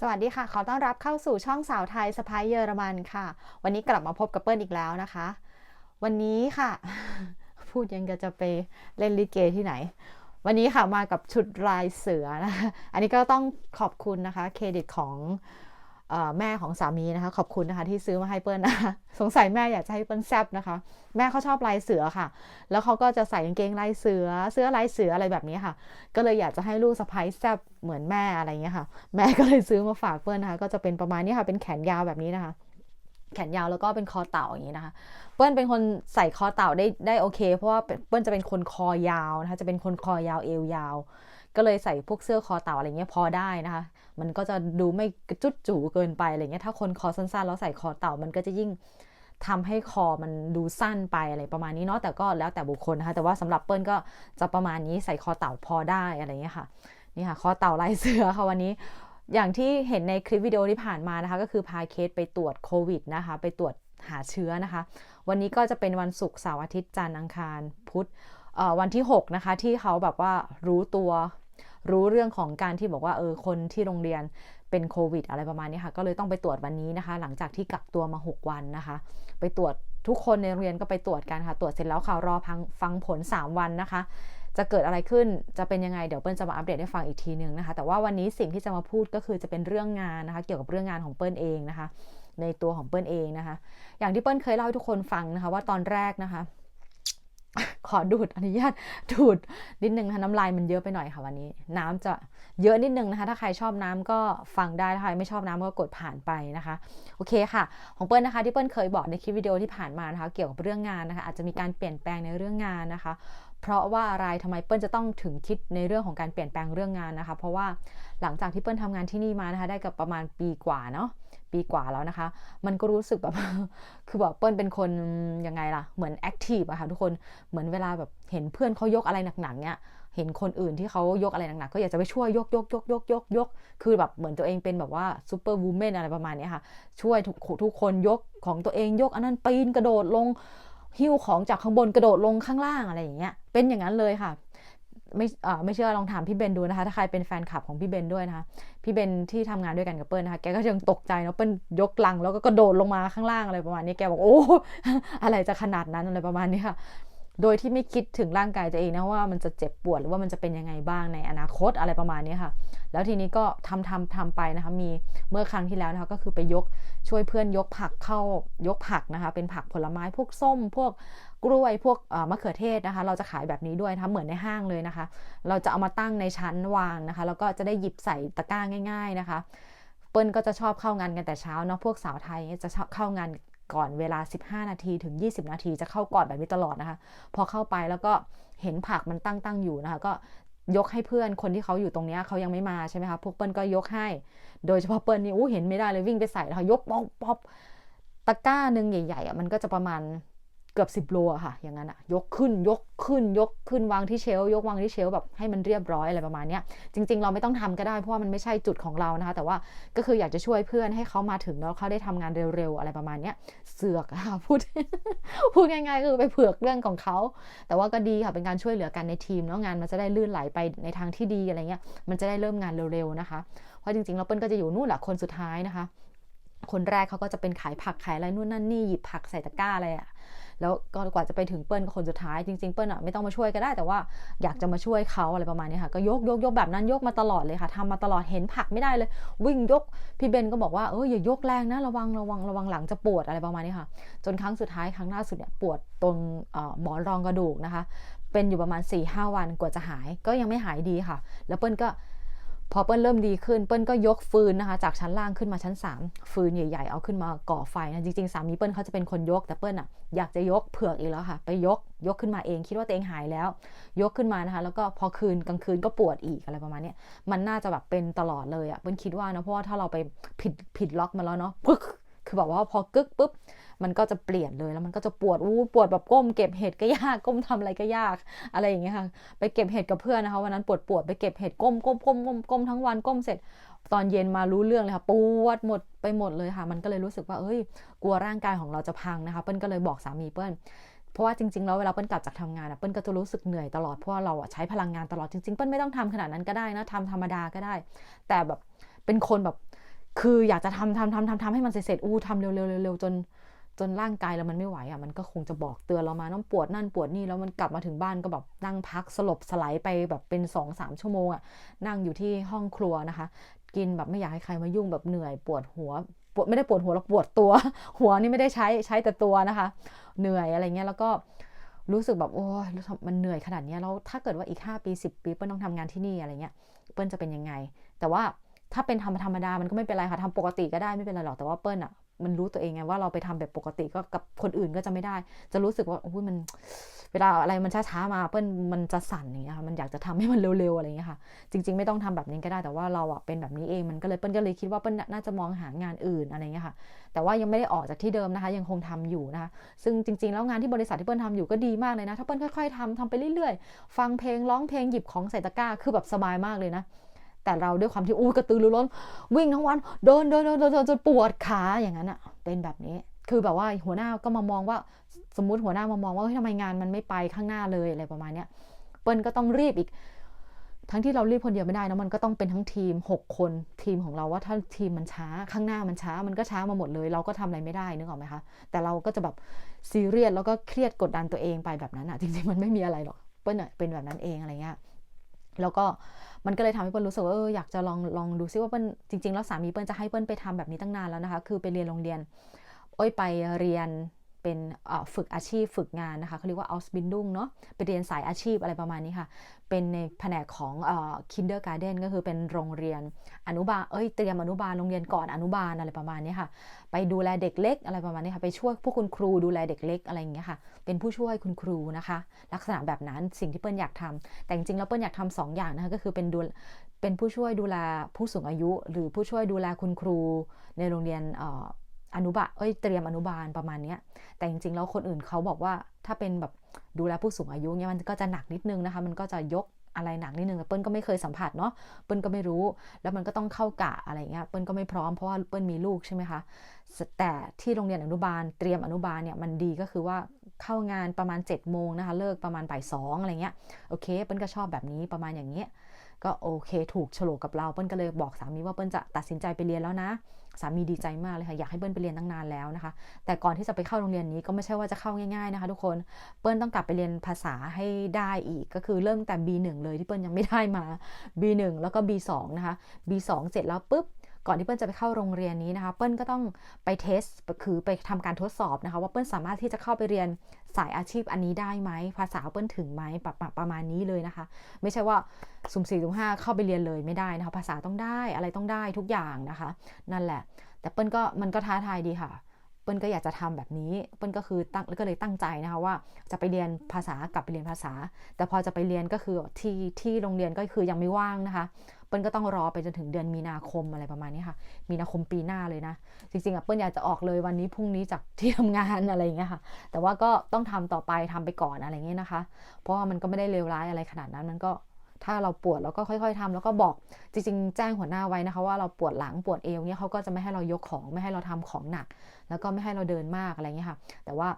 สวัสดีค่ะ ขอต้อนรับเข้าสู่ช่องสาวไทยสไปเยอรมันค่ะ วันนี้กลับมาพบกับเปิ้ลอีกแล้วนะคะ วันนี้ค่ะ พูดยังกะจะไปเล่นลิเกที่ไหน วันนี้ค่ะมากับชุดลายเสือนะคะ อันนี้ก็ต้องขอบคุณนะคะ เครดิตของ แม่ของสามีนะคะ ขอบคุณนะคะที่ซื้อมาให้เปิ้ลนะคะสงสัยแม่อยากจะให้เปิ้ลแซบนะคะ แม่เขาชอบลายเสือค่ะ แล้วเขาก็จะใส่กางเกงลายเสือ เสื้อลายเสืออะไรแบบนี้ค่ะ ก็เลยอยากจะให้ลูกสะใภ้แซบเหมือนแม่อะไรเงี้ยค่ะ แม่ก็เลยซื้อมาฝากเปิ้ลนะคะ ก็จะเป็นประมาณนี้ค่ะเป็นแขนยาวแบบนี้นะคะ แขนยาวแล้วก็เป็นคอเต่าอย่างนี้นะคะ เปิ้ลเป็นคนใส่คอเต่าได้ได้โอเค เพราะว่าเปิ้ลจะเป็นคนคอยาวนะคะจะเป็นคนคอยาวเอวยาว ก็เลยใส่พวกเสื้อคอเต่าอะไรเงี้ยพอได้นะคะ มันก็จะดูไม่จุดจู่เกินไปอะไรเงี้ยถ้าคนคอสั้นๆแล้วใส่คอเต่ามันก็จะยิ่งทำให้คอมันดูสั้นไปอะไรประมาณนี้เนาะแต่ก็แล้วแต่บุคคลนะคะแต่ว่าสำหรับเปิ้ลก็จะประมาณนี้ใส่คอเต่าพอได้อะไรเงี้ยค่ะนี่ค่ะคอเต่าลายเสือค่ะวันนี้อย่างที่เห็นในคลิปวิดีโอที่ผ่านมานะคะก็คือพาเคสไปตรวจโควิดนะคะไปตรวจหาเชื้อนะคะ วันนี้ก็จะเป็นวันศุกร์เสาร์อาทิตย์จันทร์อังคารพุธวันที่ 6 นะคะ ที่เขาแบบว่ารู้ตัว รู้เรื่องของการที่บอกว่าเออคนที่โรงเรียนเป็นโควิด อะไรประมาณนี้ค่ะ ก็เลยต้องไปตรวจวันนี้นะคะ หลังจากที่กักตัวมา 6 วันนะคะ ไปตรวจทุกคนในโรงเรียนก็ไปตรวจกันค่ะ ตรวจเสร็จแล้วค่ะรอพังฟังผล 3 วันนะคะ จะเกิดอะไรขึ้นจะเป็นยังไงเดี๋ยวเปิ้ลจะมาอัปเดตให้ฟังอีกทีนึงนะคะ แต่ว่าวันนี้สิ่งที่จะมาพูดก็คือจะเป็นเรื่องงานนะคะ เกี่ยวกับเรื่องงานของเปิ้ลเองนะคะ ในตัวของเปิ้ลเองนะคะ อย่างที่เปิ้ลเคยเล่าให้ทุกคนฟังนะคะ ว่าตอนแรกนะคะ อดูดอนุญาตดูดนิดนึงนะคะน้ำลายมันเยอะไปหน่อยค่ะวันนี้ น้ำจะเยอะนิดนึงนะคะ ถ้าใครชอบน้ำก็ฟังได้ถ้าใครไม่ชอบน้ำก็กดผ่านไปนะคะ โอเคค่ะ ของเปิ้ลนะคะที่เปิ้ลเคยบอกในคลิปวิดีโอที่ผ่านมานะคะ เกี่ยวกับเรื่องงานนะคะ อาจจะมีการเปลี่ยนแปลงในเรื่องงานนะคะเพราะว่าอะไรทำไมเปิ้ลจะต้องถึงคิดในเรื่องของการเปลี่ยนแปลงเรื่องงานนะคะ เพราะว่าหลังจากที่เปิ้ลทำงานที่นี่มานะคะ ได้กับประมาณปีกว่าเนาะ ปีกว่าแล้วนะคะ มันก็รู้สึกแบบ คือแบบเปิ้ลเป็นคนยังไงล่ะ เหมือนแอคทีฟอะค่ะทุกคน เหมือนเวลาแบบเห็นเพื่อนเขายกอะไรหนักๆเนี่ยเห็นคนอื่นที่เขายกอะไรหนักๆก็อยากจะไปช่วยยกยกยกยกยกยก คือแบบเหมือนตัวเองเป็นแบบว่าซูเปอร์วูแมนอะไรประมาณนี้ค่ะ ช่วยทุกทุกคนยกของตัวเองยกอันนั้นปีนกระโดดลงหิ้วของจากข้างบนกระโดดลงข้างล่างอะไรอย่างเงี้ย เป็นอย่างนั้นเลยค่ะ ไม่ไม่เชื่อลองถามพี่เบนดูนะคะ ถ้าใครเป็นแฟนคลับของพี่เบนด้วยนะคะ พี่เบนที่ทำงานด้วยกันกับเปิ้ลนะคะ แกก็ยังตกใจเนาะเปิ้ลยกลังแล้วก็กระโดดลงมาข้างล่างอะไรประมาณนี้ แกบอกโอ้อะไรจะขนาดนั้นอะไรประมาณนี้ค่ะ โดยที่ไม่คิดถึงร่างกายตัวเองนะว่ามันจะเจ็บปวดหรือว่ามันจะเป็นยังไงบ้างในอนาคตอะไรประมาณนี้ค่ะ แล้วทีนี้ก็ทำทำทำไปนะคะ มีเมื่อครั้งที่แล้วนะคะก็คือไปยกช่วยเพื่อนยกผักเข้ายกผักนะคะ เป็นผักผลไม้พวกส้ม พวกกล้วยพวกมะเขือเทศนะคะ เราจะขายแบบนี้ด้วยนะคะเหมือนในห้างเลยนะคะ เราจะเอามาตั้งในชั้นวางนะคะ แล้วก็จะได้หยิบใส่ตะกร้าง่าย ๆนะคะ เปิ้ลก็จะชอบเข้างานกันแต่เช้าเนาะพวกสาวไทยจะชอบเข้างาน ก่อนเวลา 15 นาทีถึง 20 นาทีจะเข้าก่อนแบบนี้ตลอดนะคะ พอเข้าไปแล้วก็เห็นผักมันตั้งตั้งอยู่นะคะ ก็ยกให้เพื่อนคนที่เขาอยู่ตรงนี้เขายังไม่มาใช่ไหมคะพวกเปิ้ลก็ยกให้ โดยเฉพาะเปิ้ลนี่อู้เห็นไม่ได้เลยวิ่งไปใส่นะคะยกป๊อปป๊อปตะกร้าหนึ่งใหญ่ๆอะมันก็จะประมาณ เกือบ10โลอะค่ะ อย่างนั้นอะยกขึ้นยกขึ้นยกขึ้นวางที่เชลยกวางที่เชลแบบให้มันเรียบร้อยอะไรประมาณนี้จริง ๆ เราไม่ต้องทำก็ได้เพราะว่ามันไม่ใช่จุดของเรานะคะ แต่ว่าก็คืออยากจะช่วยเพื่อนให้เขามาถึงแล้วเขาได้ทำงานเร็วๆอะไรประมาณนี้เสือกค่ะพูดพูดง่ายๆคือไปเผือกเรื่องของเขา แต่ว่าก็ดีค่ะเป็นการช่วยเหลือกันในทีมแล้วงานมันจะได้ลื่นไหลไปในทางที่ดีอะไรเงี้ยมันจะได้เริ่มงานเร็วๆนะคะเพราะจริงๆเราเปิ้ลก็จะอยู่นู่นแหละคนสุดท้ายนะคะ คนแรกเขาก็จะเป็นขายผักขายอะไรนู่นนั่นนี่หยิบผักใส่ตะกร้าอะไรอะ แล้วก็กว่าจะไปถึงเปิ้ลคนสุดท้ายจริงๆเปิ้ลอะไม่ต้องมาช่วยก็ได้ แต่ว่าอยากจะมาช่วยเขาอะไรประมาณนี้ค่ะก็ยกยกยกแบบนั้นยกมาตลอดเลยค่ะทำมาตลอดเห็นผักไม่ได้เลย วิ่งยกพี่เบนก็บอกว่าเอออย่ายกแรงนะระวังระวังระวังหลังจะปวดอะไรประมาณนี้ค่ะ จนครั้งสุดท้ายครั้งล่าสุดเนี่ยปวดตรงหมอนรองกระดูกนะคะ เป็นอยู่ประมาณ4ี่ห้าวันกว่าจะหายก็ยังไม่หายดีค่ะ แล้วเปิ้ลก็ พอเปิ้ลเริ่มดีขึ้นเปิ้ลก็ยกฟืนนะคะ จากชั้นล่างขึ้นมาชั้น 3 ฟืนใหญ่ ๆ เอาขึ้นมาก่อไฟนะจริงๆสามีเปิ้ลเขาจะเป็นคนยกแต่เปิ้ลอะอยากจะยกเผือกอีกแล้วค่ะ ไปยกยกขึ้นมาเองคิดว่าตัวเองหายแล้ว ยกขึ้นมานะคะ แล้วก็พอคืนกลางคืนก็ปวดอีกอะไรประมาณนี้มันน่าจะแบบเป็นตลอดเลยอะเปิ้ลคิดว่านะเพราะว่าถ้าเราไปผิดผิดล็อกมาแล้วเนาะปึ๊กคือแบบว่าพอกึกปุ๊บ มันก็จะเปลี่ยนเลยแล้วมันก็จะปวดอู้ปวดแบบก้มเก็บเห็ดก็ยากก้มทำอะไรก็ยาก อะไรอย่างเงี้ยค่ะ ไปเก็บเห็ดกับเพื่อนนะคะวันนั้นปวดปวดไปเก็บเห็ดก้มก้มก้มก้มก้มทั้งวันก้มเสร็จตอนเย็นมารู้เรื่องเลยค่ะปวดหมดไปหมดเลยค่ะ มันก็เลยรู้สึกว่าเอ้ย กลัวร่างกายของเราจะพังนะคะ เปิ้ลก็เลยบอกสามีเปิ้ลเพราะว่าจริงๆแล้วเวลาเปิ้ลกลับจากทำงานเปิ้ลก็จะรู้สึกเหนื่อยตลอดเพราะว่าเราใช้พลังงานตลอดจริงๆเปิ้ลไม่ต้องทำขนาดนั้นก็ได้นะทำธรรมดาก็ได้ แต่แบบเป็นคนแบบคืออยากจะทำทำทำทำทำให้มันเสร็จๆอู้ทำเร็วๆเร็วๆจน จนร่างกายเรามันไม่ไหวอะมันก็คงจะบอกเตือนเรามาน้องปวดนั่นปวดนี่แล้วมันกลับมาถึงบ้านก็แบบนั่งพักสลบสไลายไปแบบเป็นสองสามชั่วโมงอะนั่งอยู่ที่ห้องครัวนะคะ กินแบบไม่อยากให้ใครมายุ่งแบบเหนื่อยปวดหัวปวดไม่ได้ปวดหัวหรอกปวดตัว หัวนี่ไม่ได้ใช้ใช้แต่ตัวนะคะ เหนื่อยอะไรเงี้ยแล้วก็รู้สึกแบบโอ้ยมันเหนื่อยขนาดนี้แล้วถ้าเกิดว่าอีก 5 ปี 10 ปีเปิ้ลต้องทำงานที่นี่อะไรเงี้ยเปิ้ลจะเป็นยังไง แต่ว่าถ้าเป็นธรรมธรรมดามันก็ไม่เป็นไรค่ะทำปกติก็ได้ไม่เป็นไรหรอกแต่ว่าเปิ้ลอะ มันรู้ตัวเองไงว่าเราไปทำแบบปกติก็กับคนอื่นก็จะไม่ได้ จะรู้สึกว่าโอ้ยมันเวลาอะไรมันช้าๆมาเปิ้ลมันจะสั่นอย่างเงี้ยค่ะมันอยากจะทำให้มันเร็วๆอะไรเงี้ยค่ะ จริง ๆ ไม่ต้องทำแบบนี้ก็ได้แต่ว่าเราอะเป็นแบบนี้เองมันก็เลยเปิ้ลก็เลยคิดว่าเปิ้ลน่าจะมองหางานอื่นอะไรเงี้ยค่ะ แต่ว่ายังไม่ได้ออกจากที่เดิมนะคะ ยังคงทำอยู่นะคะ ซึ่งจริง ๆ แล้วงานที่บริษัทที่เปิ้ลทำอยู่ก็ดีมากเลยนะถ้าเปิ้ลค่อยๆทำทำไปเรื่อยๆ ฟังเพลงร้องเพลงหยิบของใส่ตะกร้าคือแบบสบายมากเลยนะ แต่เราด้วยความที่อู้กระตือรือร้น วิ่งทั้งวัน เดินเดินเดินเดินจนปวดขาอย่างนั้นอะเป็นแบบนี้ คือแบบว่าหัวหน้าก็มามองว่าสมมติหัวหน้ามามองว่าเฮ้ยทำไมงานมันไม่ไปข้างหน้าเลยอะไรประมาณเนี้ยเปิ้ลก็ต้องรีบอีก ทั้งที่เรารีบคนเดียวไม่ได้นะมันก็ต้องเป็นทั้งทีม 6 คนทีมของเราว่าถ้าทีมมันช้าข้างหน้ามันช้ามันก็ช้ามาหมดเลย เราก็ทำอะไรไม่ได้นึกออกไหมคะแต่เราก็จะแบบซีเรียสแล้วก็เครียดกดดันตัวเองไปแบบนั้นอะจริงๆมันไม่มีอะไรหรอกเปิ้ลเป็นแบบนั้นเองอะไรเงี้ย แล้วก็มันก็เลยทำให้เปิ้ลรู้สึกว่าเอออยากจะลองลองดูซิว่าเปิ้ลจริง ๆ แล้วสามีเปิ้ลจะให้เปิ้ลไปทำแบบนี้ตั้งนานแล้วนะคะ คือไปเรียนโรงเรียน โอ้ยไปเรียน เป็นฝึกอาชีพฝึกงานนะคะเขาเรียกว่า Ausbildung เนาะไปเรียนสายอาชีพอะไรประมาณนี้ค่ะ เป็นในแผนกของ Kindergarten ก็คือเป็นโรงเรียนอนุบาลเอ้ยเตรียมอนุบาลโรงเรียนก่อนอนุบาลอะไรประมาณนี้ค่ะ ไปดูแลเด็กเล็กอะไรประมาณนี้ค่ะไปช่วยพวกคุณครูดูแลเด็กเล็กอะไรอย่างเงี้ยค่ะ เป็นผู้ช่วยคุณครูนะคะ ลักษณะแบบนั้นสิ่งที่เปิ้ลอยากทำแต่จริงๆแล้วเปิ้ลอยากทำสองอย่างนะคะก็คือเป็นดูเป็นผู้ช่วยดูแลผู้สูงอายุ หรือผู้ช่วยดูแลคุณครูในโรงเรียน อนุบาลเอ้ยเตรียมอนุบาลประมาณนี้แต่จริงๆแล้วคนอื่นเขาบอกว่าถ้าเป็นแบบดูแลผู้สูงอายุเนี่ยมันก็จะหนักนิดนึงนะคะ มันก็จะยกอะไรหนักนิดนึงแต่เปิ้ลก็ไม่เคยสัมผัสเนาะเปิ้ลก็ไม่รู้ แล้วมันก็ต้องเข้ากะอะไรเงี้ยเปิ้ลก็ไม่พร้อมเพราะว่าเปิ้ลมีลูกใช่ไหมคะแต่ที่โรงเรียนอนุบาลเตรียมอนุบาลเนี่ยมันดีก็คือว่าเข้างานประมาณ7จ็ดโมงนะคะเลิกประมาณบ่ายสองอะไรเงี้ยโอเคเปิ้ลก็ชอบแบบนี้ประมาณอย่างเงี้ย ก็โอเค ถูกฉลกกับเราเปิ้ลก็เลยบอกสามีว่าเปิ้ลจะตัดสินใจไปเรียนแล้วนะ สามีดีใจมากเลยค่ะอยากให้เปิ้ลไปเรียนตั้งนานแล้วนะคะ แต่ก่อนที่จะไปเข้าโรงเรียนนี้ก็ไม่ใช่ว่าจะเข้าง่ายๆนะคะทุกคนเปิ้ลต้องกลับไปเรียนภาษาให้ได้อีก ก็คือเริ่มแต่ B1 เลยที่เปิ้ลยังไม่ได้มา B1 แล้วก็ B2 นะคะ B2 เสร็จแล้วปุ๊บ ก่อนที่เปิ้ลจะไปเข้าโรงเรียนนี้นะคะ เปิ้ลก็ต้องไปเทสคือไปทำการทดสอบนะคะ ว่าเปิ้ลสามารถที่จะเข้าไปเรียนสายอาชีพอันนี้ได้ไหม ภาษาเปิ้ลถึงไหมประประมาณนี้เลยนะคะ ไม่ใช่ว่าสุ่มสี่สุ่มห้าเข้าไปเรียนเลยไม่ได้นะคะ ภาษาต้องได้อะไรต้องได้ทุกอย่างนะคะ นั่นแหละ แต่เปิ้ลก็มันก็ท้าทายดีค่ะเปิ้ลก็อยากจะทำแบบนี้ เปิ้ลก็คือตั้งก็เลยตั้งใจนะคะว่าจะไปเรียนภาษากลับไปเรียนภาษา แต่พอจะไปเรียนก็คือที่ที่โรงเรียนก็คือยังไม่ว่างนะคะ ปิ้ลก็ต้องรอไปจนถึงเดือนมีนาคมอะไรประมาณนี้ค่ะ มีนาคมปีหน้าเลยนะ จริงๆอะเปิ้ลอยากจะออกเลยวันนี้พรุ่งนี้จากที่ทำงานอะไรอย่างเงี้ยค่ะ แต่ว่าก็ต้องทำต่อไปทำไปก่อนอะไรเงี้ยนะคะ เพราะว่ามันก็ไม่ได้เลวร้ายอะไรขนาดนั้นมันก็ถ้าเราปวดเราก็ค่อย ๆทำแล้วก็บอกจริง ๆ แจ้งหัวหน้าไว้นะคะ ว่าเราปวดหลังปวดเอวเนี่ยเขาก็จะไม่ให้เรายกของไม่ให้เราทำของหนัก แล้วก็ไม่ให้เราเดินมากอะไรเงี้ยค่ะ แต่ว่า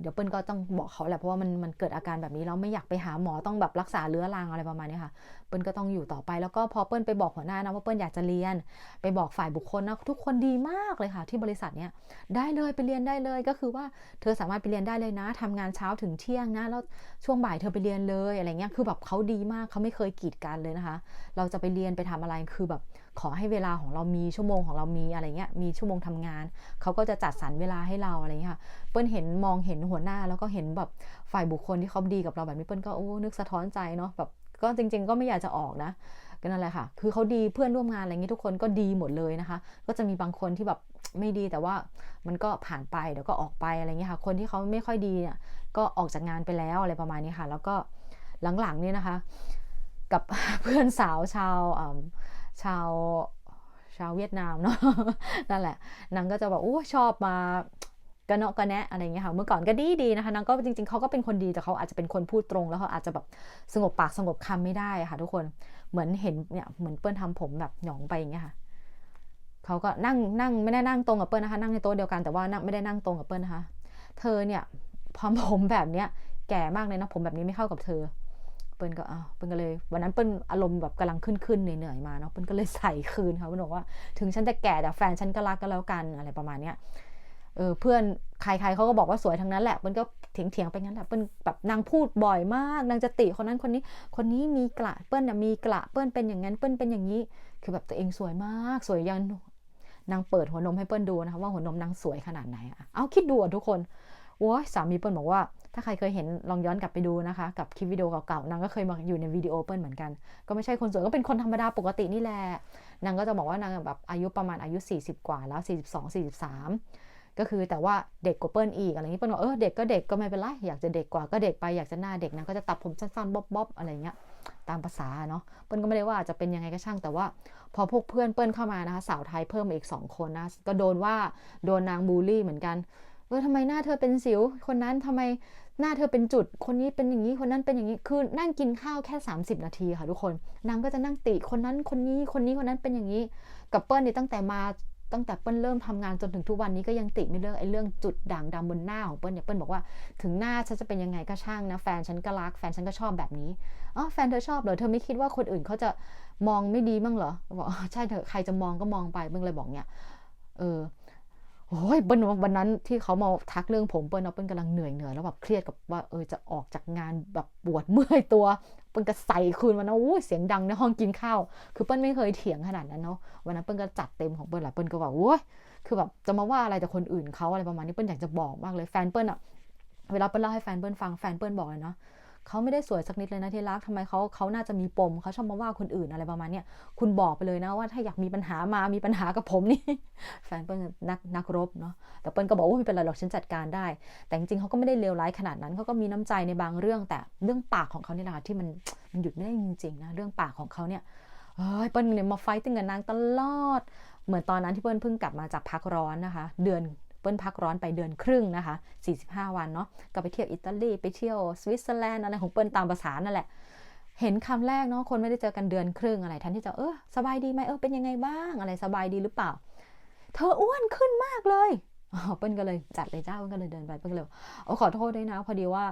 เดี๋ยวเปิ้ลก็ต้องบอกเขาแหละเพราะว่ามันมันเกิดอาการแบบนี้แล้วไม่อยากไปหาหมอต้องแบบรักษาเรื้อรังอะไรประมาณนี้ค่ะ เปิ้ลก็ต้องอยู่ต่อไปแล้วก็พอเปิ้ลไปบอกหัวหน้านะว่าเปิ้ลอยากจะเรียน ไปบอกฝ่ายบุคคลนะทุกคนดีมากเลยค่ะ ที่บริษัทเนี้ยได้เลยไปเรียนได้เลยก็คือว่าเธอสามารถไปเรียนได้เลยนะทำงานเช้าถึงเที่ยงนะแล้วช่วงบ่ายเธอไปเรียนเลยอะไรเงี้ยคือแบบเขาดีมากเขาไม่เคยกีดกันเลยนะคะ เราจะไปเรียนไปทำอะไรคือแบบขอให้เวลาของเรามีชั่วโมงของเรามีอะไรเงี้ยมีชั่วโมงทำงานเขาก็จะจัดสรรเวลาให้เราอะไรเงี้ยค่ะเปิ้ลเห็นมองเห็นหัวหน้าแล้วก็เห็นแบบฝ่ายบุคคลที่เขาดีกับเราแบบนี้เปิ้ลก็โอ้นึกสะท้อนใจเนาะแบบก็จริง ๆ ก็ไม่อยากจะออกนะก็นั่นแหละค่ะ คือเขาดีเพื่อนร่วมงานอะไรเงี้ยทุกคนก็ดีหมดเลยนะคะ ก็จะมีบางคนที่แบบไม่ดีแต่ว่ามันก็ผ่านไปเดี๋ยวก็ออกไปอะไรเงี้ยค่ะ คนที่เขาไม่ค่อยดีเนี่ยก็ออกจากงานไปแล้วอะไรประมาณนี้ค่ะ แล้วก็หลังๆเนี่ยนะคะ กับเพื่อนสาวชาวชาวชาวเวียดนามเนาะนั่นแหละนางก็จะบอกโอ้ชอบมา กระเนาะกระแนะอะไรเงี้ยค่ะเมื่อก่อนก็ดีดีนะคะนางก็จริงๆเขาก็เป็นคนดีแต่เขาอาจจะเป็นคนพูดตรง แล้วเขาอาจจะแบบสงบปากสงบคำไม่ได้ค่ะ ทุกคนเหมือนเห็นเนี่ยเหมือนเปิ้ลทำผมแบบหยองไปอย่างเงี้ยค่ะเขาก็นั่งนั่งไม่ได้นั่งตรงกับเปิ้ลนะคะนั่งในโต๊ะเดียวกันแต่ว่านั่งไม่ได้นั่งตรงกับเปิ้ลนะคะ เธอเนี่ยพอผมแบบเนี้ยแก่มากเลยนะผมแบบนี้ไม่เข้ากับเธอ เปิ้ลก็อ้าวเปิ้ลก็เลยวันนั้นเปิ้ลอารมณ์แบบกำลังขึ้นขึ้นเหนื่อยๆมาเนาะเปิ้ลก็เลยใส่คืนค่ะเปิ้ลบอกว่าถึงฉันจะแก่แต่แฟนฉันก็รักก็แล้วกันอะไรประมาณเนี้ย เออเพื่อนใครๆเขาก็บอกว่าสวยทั้งนั้นแหละเปิ้ลก็เถียงๆไปงั้นแหละเปิ้ลแบบนางพูดบ่อยมากนางจะติคนนั้นคนนี้ คนนี้มีกระเปิ้ลน่ะมีกระเปิ้ลเป็นอย่างนั้นเปิ้ลเป็นอย่างนี้ คือแบบตัวเองสวยมาก สวยยันนางเปิดหัวนมให้เปิ้ลดูนะคะว่าหัวนมนางสวยขนาดไหนอะเอาคิดดูอะทุกคนโอ้ยสามีเปิ้ลบอกว่า ถ้าใครเคยเห็นลองย้อนกลับไปดูนะคะ กับคลิปวิดีโอเก่าๆนางก็เคยมาอยู่ในวิดีโอเปิ้ลเหมือนกัน ก็ไม่ใช่คนสวยก็เป็นคนธรรมดาปกตินี่แหละนางก็จะบอกว่านางแบบอายุประมาณอายุ 40 กว่าแล้ว 42 43 ก็คือแต่ว่าเด็กกว่าเปิ้ลอีกอะไรนี้เปิ้ลบอกเออเด็กก็เด็กก็ไม่เป็นไรอยากจะเด็กกว่าก็เด็กไปอยากจะหน้าเด็กนางก็จะตัดผมสั้นๆบ๊อบๆอะไรเงี้ยตามภาษาเนาะเปิ้ลก็ไม่ได้ว่าจะเป็นยังไงก็ช่างแต่ว่า พอพวกเพื่อนเปิ้ลเข้ามานะคะสาวไทยเพิ่มมาอีก 2 คนนะก็โดนว่าโดนนางบูลลี่เหมือนกันเออทำไมหน้าเธอเป็นสิว คนนั้นทำไมหน้าเธอเป็นจุด คนนี้เป็นอย่างนี้ คนนั้นเป็นอย่างนี้ คือนั่งกินข้าวแค่ 30 นาทีค่ะทุกคน นางก็จะนั่งติ คนนั้น คนนี้ คนนี้ คนนั้นเป็นอย่างนี้ กับเปิ้ลนี่ตั้งแต่มา ตั้งแต่เปิ้ลเริ่มทำงานจนถึงทุกวันนี้ก็ยังติไม่เลิกไอ้เรื่องจุดด่างดำบนหน้าของเปิ้ลเนี่ยเปิ้ลบอกว่าถึงหน้าฉันจะเป็นยังไงก็ช่างนะแฟนฉันก็รักแฟนฉันก็ชอบแบบนี้อ๋อแฟนเธอชอบเหรอเธอไม่คิดว่าคนอื่นเขาจะมองไม่ดีบ้างเหรอบอกใช่เถอใครจะมองก็มองไปเปิ้ลเลยบอกเนี่ยเออโอ้ยเปิ้ลวันนั้นที่เขามาทักเรื่องผมเปิ้ลเนาะเปิ้ลกำลังเหนื่อยเหนื่อยแล้วแบบเครียดกับว่าเออจะออกจากงานแบบปวดเมื่อยตัว ปิ้ลก็ใส่คืนมานะอู้เสียงดังในห้องกินข้าว คือเปิ้ลไม่เคยเถียงขนาดนั้นเนาะ วันนั้นเปิ้ลก็จัดเต็มของเปิ้ลแหละเปิ้ลก็บอกโอ้ยคือแบบจะมาว่าอะไรแต่คนอื่นเขาอะไรประมาณนี้เปิ้ลอยากจะบอกมากเลยแฟนเปิ้ลอะเวลาเปิ้ลเล่าให้แฟนเปิ้ลฟังแฟนเปิ้ลบอกเลยเนาะ เขาไม่ได้สวยสักนิดเลยนะที่รักทำไมเขาเขาน่าจะมีปมเขาชอบมาว่าคนอื่นอะไรประมาณเนี้ยคุณบอกไปเลยนะว่าถ้าอยากมีปัญหามามีปัญหากับผมนี่ แฟนเปิ้ลนักนักรบเนาะแต่เปิ้ลก็บอกว่าไม่เป็นไรหรอกฉันจัดการได้ แต่จริงๆเขาก็ไม่ได้เลวร้ายขนาดนั้นเขาก็มีน้ำใจในบางเรื่อง แต่เรื่องปากของเขาเนี่ยแหละที่มันมันหยุดไม่ได้จริงๆนะเรื่องปากของเขาเนี่ยเฮ้ยเปิ้ลเนี่ยมาไฟติ้งกับนางตลอด เหมือนตอนนั้นที่เปิ้ลเพิ่งกลับมาจากพักร้อนนะคะ เดือน เปิ้ลพักร้อนไปเดือนครึ่งนะคะ 45 วันเนาะก็ไปเที่ยวอิตาลีไปเที่ยวสวิตเซอร์แลนด์อะไรของเปิ้ลตามภาษานั่นแหละเห็นคำแรกเนาะคนไม่ได้เจอกันเดือนครึ่งอะไรทันที่จะเออสบายดีไหมเออเป็นยังไงบ้างอะไรสบายดีหรือเปล่า เธออ้วนขึ้นมากเลยเปิ้ลก็เลยจัดเลยเจ้าเปิ้ลก็เลยเดินไปเปิ้ลก็เลยโอ้ขอโทษด้วยนะพอดีว่า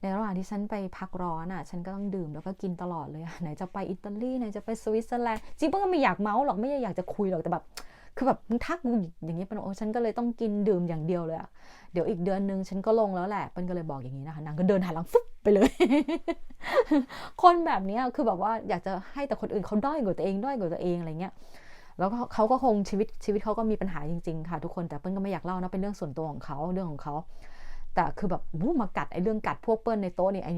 ในระหว่างที่ฉันไปพักร้อนอะ ฉันก็ต้องดื่มแล้วก็กินตลอดเลยไหนจะไปอิตาลีไหนจะไปสวิตเซอร์แลนด์จริงเปิ้ลก็ไม่อยากเมาส์หรอกไม่อยากจะคุยหรอกแต่แบบ คือแบบมึงทักกูอย่างนี้เป็นโอ้ฉันก็เลยต้องกินดื่มอย่างเดียวเลยอะเดี๋ยวอีกเดือนนึงฉันก็ลงแล้วแหละเปิ้ลก็เลยบอกอย่างนี้นะคะนางก็เดินหันหลังฟุ๊บไปเลย คนแบบนี้คือแบบว่าอยากจะให้แต่คนอื่นเขาด้อยกว่าตัวเองด้อยกว่าตัวเองอะไรเงี้ยแล้วก็เขาก็คงชีวิตชีวิตเขาก็มีปัญหาจริงๆค่ะ ทุกคนแต่เปิ้ลก็ไม่อยากเล่านะเป็นเรื่องส่วนตัวของเขาเรื่องของเขาแต่คือแบบวู้มากัดไอ้เรื่องกัดพวกเปิ้ลในโต๊ะนี่ไอ้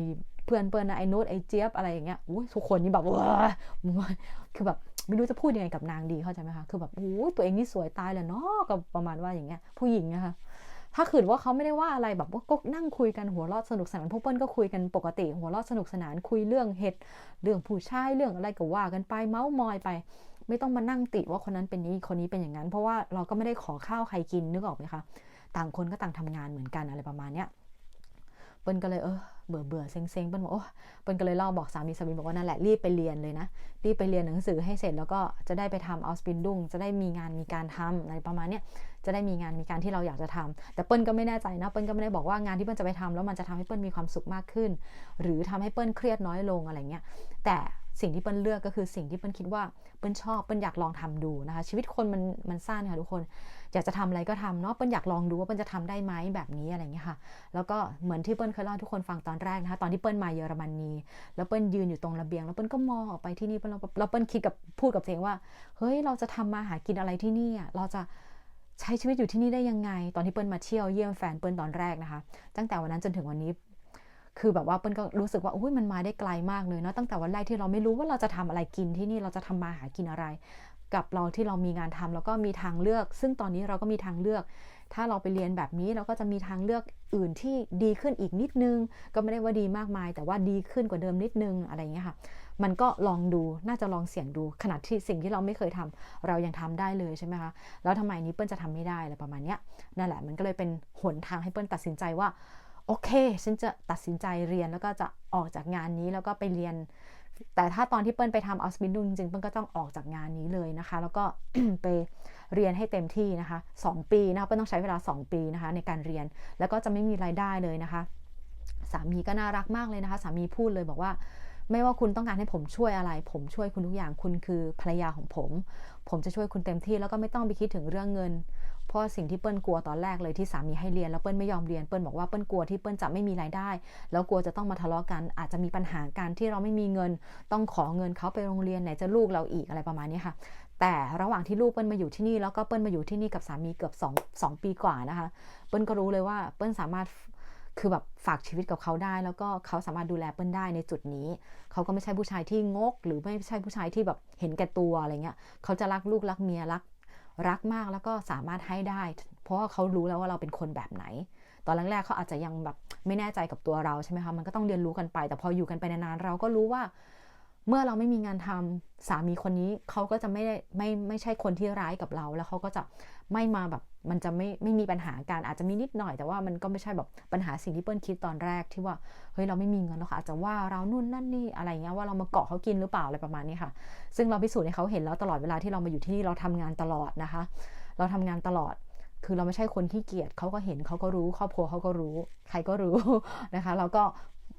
เพื่อนเปิ้ลนะไอ้โน้ตไอ้เจี๊ยบอะไรอย่างเงี้ยอุ้ยทุกคนนี่แบบว้าคือแบบ ไม่รู้จะพูดยังไงกับนางดีเข้าใจไหมคะคือแบบโอ้ตัวเองนี่สวยตายเลยเนาะก็ประมาณว่าอย่างเงี้ย ผู้หญิงนะคะถ้าขืนว่าเขาไม่ได้ว่าอะไรแบบว่าก็นั่งคุยกันหัวเราะสนุกสนานพวกเปิ้ลก็คุยกันปกติ หัวเราะสนุกสนานคุยเรื่องเห็ดเรื่องผู้ชายเรื่องอะไรก็ว่ากันไปเมาส์มอยไป ไม่ต้องมานั่งติว่าคนนั้นเป็นนี้คนนี้เป็นอย่างนั้น เพราะว่าเราก็ไม่ได้ขอข้าวใครกินนึกออกไหมคะต่างคนก็ต่างทำงานเหมือนกันอะไรประมาณเนี้ย ปิ้ลก็เลยเออเบื่อเบื่อเซ็งเซ็งเปิ้ลบอกโอ้เปิ้ลก็เลยเล่าบอกสามีสามีบอกว่านั่นแหละรีบไปเรียนเลยนะรีบไปเรียนหนังสือให้เสร็จแล้วก็จะได้ไปทำเอาสปินดุงจะได้มีงานมีการทำอะไรประมาณเนี้ยจะได้มีงานมีการที่เราอยากจะทำแต่เปิ้ลก็ไม่แน่ใจนะเปิ้ลก็ไม่ได้บอกว่างานที่เปิ้ลจะไปทำแล้วมันจะทำให้เปิ้ลมีความสุขมากขึ้น หรือทำให้เปิ้ลเครียดน้อยลงอะไรเงี้ยแต่ สิ่งที่เปิ้ลเลือกก็คือสิ่งที่เปิ้ลคิดว่าเปิ้ลชอบเปิ้ลอยากลองทำดูนะคะ ชีวิตคนมันมันสั้นค่ะทุกคน อยากจะทำอะไรก็ทำเนาะเปิ้ลอยากลองดูว่าเปิ้ลจะทำได้ไหมแบบนี้อะไรเงี้ยค่ะ แล้วก็เหมือนที่เปิ้ลเคยเล่าทุกคนฟังตอนแรกนะคะตอนที่เปิ้ลมาเยอรมนีแล้วเปิ้ลยืนอยู่ตรงระเบียง แล้วเปิ้ลก็มองออกไปที่นี่เปิ้ลแล้วเปิ้ลคิดกับพูดกับตัวเองว่าเฮ้ยเราจะทำมาหากินอะไรที่นี่เราจะใช้ชีวิตอยู่ที่นี่ได้ยังไง ตอนที่เปิ้ลมาเที่ยวเยี่ยมแฟนเปิ้ลตอนแรกนะคะ ตั้งแต่วันนั้นจนถึงวันนี้ คือแบบว่าเปิ้ลก็รู้สึกว่าอุ้ยมันมาได้ไกลมากเลยเนาะตั้งแต่วันแรกที่เราไม่รู้ว่าเราจะทำอะไรกินที่นี่เราจะทำมาหากินอะไร กับเราที่เรามีงานทำแล้วก็มีทางเลือก ซึ่งตอนนี้เราก็มีทางเลือก ถ้าเราไปเรียนแบบนี้เราก็จะมีทางเลือกอื่นที่ดีขึ้นอีกนิดนึง ก็ไม่ได้ว่าดีมากมาย แต่ว่าดีขึ้นกว่าเดิมนิดนึงอะไรเงี้ยค่ะมันก็ลองดูน่าจะลองเสี่ยงดู ขนาดที่สิ่งที่เราไม่เคยทำเรายังทำได้เลยใช่ไหมคะแล้วทำไมนี้เปิ้ลจะทำไม่ได้อะไรประมาณเนี้ยนั่นแหละมันก็เลยเป็นหนทางให้เปิ้ลตัดสินใจว่า โอเค ฉันจะตัดสินใจเรียนแล้วก็จะออกจากงานนี้แล้วก็ไปเรียน แต่ถ้าตอนที่เปิ้ลไปทำออสบินดูจริงๆเปิ้ลก็ต้องออกจากงานนี้เลยนะคะ แล้วก็ไปเรียนให้เต็มที่นะคะ 2 ปีนะคะเปิ้ลต้องใช้เวลา 2 ปีนะคะ ในการเรียนแล้วก็จะไม่มีรายได้เลยนะคะ สามีก็น่ารักมากเลยนะคะ สามีพูดเลยบอกว่า ไม่ว่าคุณต้องการให้ผมช่วยอะไร ผมช่วยคุณทุกอย่างคุณคือภรรยาของผม ผมจะช่วยคุณเต็มที่แล้วก็ไม่ต้องไปคิดถึงเรื่องเงิน เพราะสิ่งที่เปิ้ลกลัวตอนแรกเลยที่สามีให้เรียนแล้วเปิ้ลไม่ยอมเรียนเปิ้ลบอกว่าเปิ้ลกลัวที่เปิ้ลจะไม่มีรายได้ แล้วกลัวจะต้องมาทะเลาะกัน อาจจะมีปัญหาการที่เราไม่มีเงิน ต้องขอเงินเขาไปโรงเรียนไหนจะลูกเราอีกอะไรประมาณนี้ค่ะ แต่ระหว่างที่ลูกเปิ้ลมาอยู่ที่นี่แล้วก็เปิ้ลมาอยู่ที่นี่กับสามีเกือบ2 2ปีกว่านะคะ เปิ้ลก็รู้เลยว่าเปิ้ลสามารถ คือแบบฝากชีวิตกับเขาได้ แล้วก็เขาสามารถดูแลเปิ้ลได้ในจุดนี้ เขาก็ไม่ใช่ผู้ชายที่งก หรือไม่ใช่ผู้ชายที่แบบเห็นแก่ตัวอะไรเงี้ยเขาจะรักลูกรักเมียรักรักมากแล้วก็สามารถให้ได้ เพราะว่าเขารู้แล้วว่าเราเป็นคนแบบไหน ตอนแรกๆเขาอาจจะยังแบบไม่แน่ใจกับตัวเราใช่ไหมคะมันก็ต้องเรียนรู้กันไป แต่พออยู่กันไปนานๆเราก็รู้ว่า เมื่อเราไม่มีงานทำสามีคนนี้เขาก็จะไม่ได้ไม่ไม่ใช่คนที่ร้ายกับเรา แล้วเขาก็จะไม่มาแบบ มันจะไม่ไม่มีปัญหาการอาจจะมีนิดหน่อย แต่ว่ามันก็ไม่ใช่แบบปัญหาสิ่งที่เปิ้ลคิดตอนแรกที่ว่าเฮ้ยเราไม่มีเงินแล้วค่ะอาจจะว่าเรานู่นนั่นนี่อะไรเงี้ยว่าเรามาเกาะเขากินหรือเปล่าอะไรประมาณนี้ค่ะ ซึ่งเราพิสูจน์ให้เขาเห็นแล้วตลอดเวลาที่เรามาอยู่ที่นี่เราทำงานตลอดนะคะ เราทำงานตลอดคือเราไม่ใช่คนขี้เกียจเขาก็เห็นเขาก็รู้ ครอบครัวเขาก็รู้ ใครก็รู้นะคะเราก็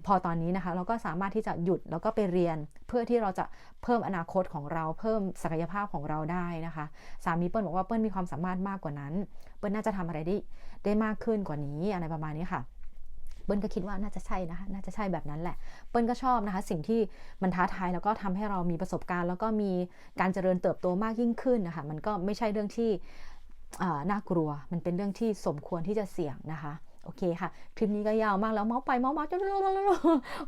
พอตอนนี้นะคะเราก็สามารถที่จะหยุดแล้วก็ไปเรียน เพื่อที่เราจะเพิ่มอนาคตของเราเพิ่มศักยภาพของเราได้นะคะ สามีเปิ้ลบอกว่าเปิ้ลมีความสามารถมากกว่านั้น เปิ้ลน่าจะทำอะไรได้ได้มากขึ้นกว่านี้อะไรประมาณนี้ค่ะเปิ้ลก็คิดว่าน่าจะใช่นะคะ น่าจะใช่แบบนั้นแหละ เปิ้ลก็ชอบนะคะ สิ่งที่มันท้าทายแล้วก็ทำให้เรามีประสบการณ์ แล้วก็มีการเจริญเติบโตมากยิ่งขึ้นนะคะ มันก็ไม่ใช่เรื่องที่น่ากลัว มันเป็นเรื่องที่สมควรที่จะเสี่ยงนะคะ โอเคค่ะ คลิปนี้ก็ยาวมากแล้วเมาส์ไปเมาส์มาจน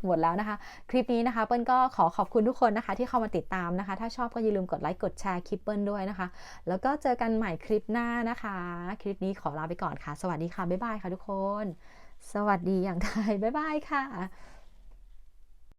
หมดแล้วนะคะ คลิปนี้นะคะเปิ้ลก็ขอขอบคุณทุกคนนะคะ ที่เข้ามาติดตามนะคะ ถ้าชอบก็อย่าลืมกดไลค์กดแชร์คลิปเปิ้ลด้วยนะคะ แล้วก็เจอกันใหม่คลิปหน้านะคะ คลิปนี้ขอลาไปก่อนค่ะ สวัสดีค่ะบ๊ายบายค่ะทุกคน สวัสดีอย่างไทยบ๊ายบายค่ะ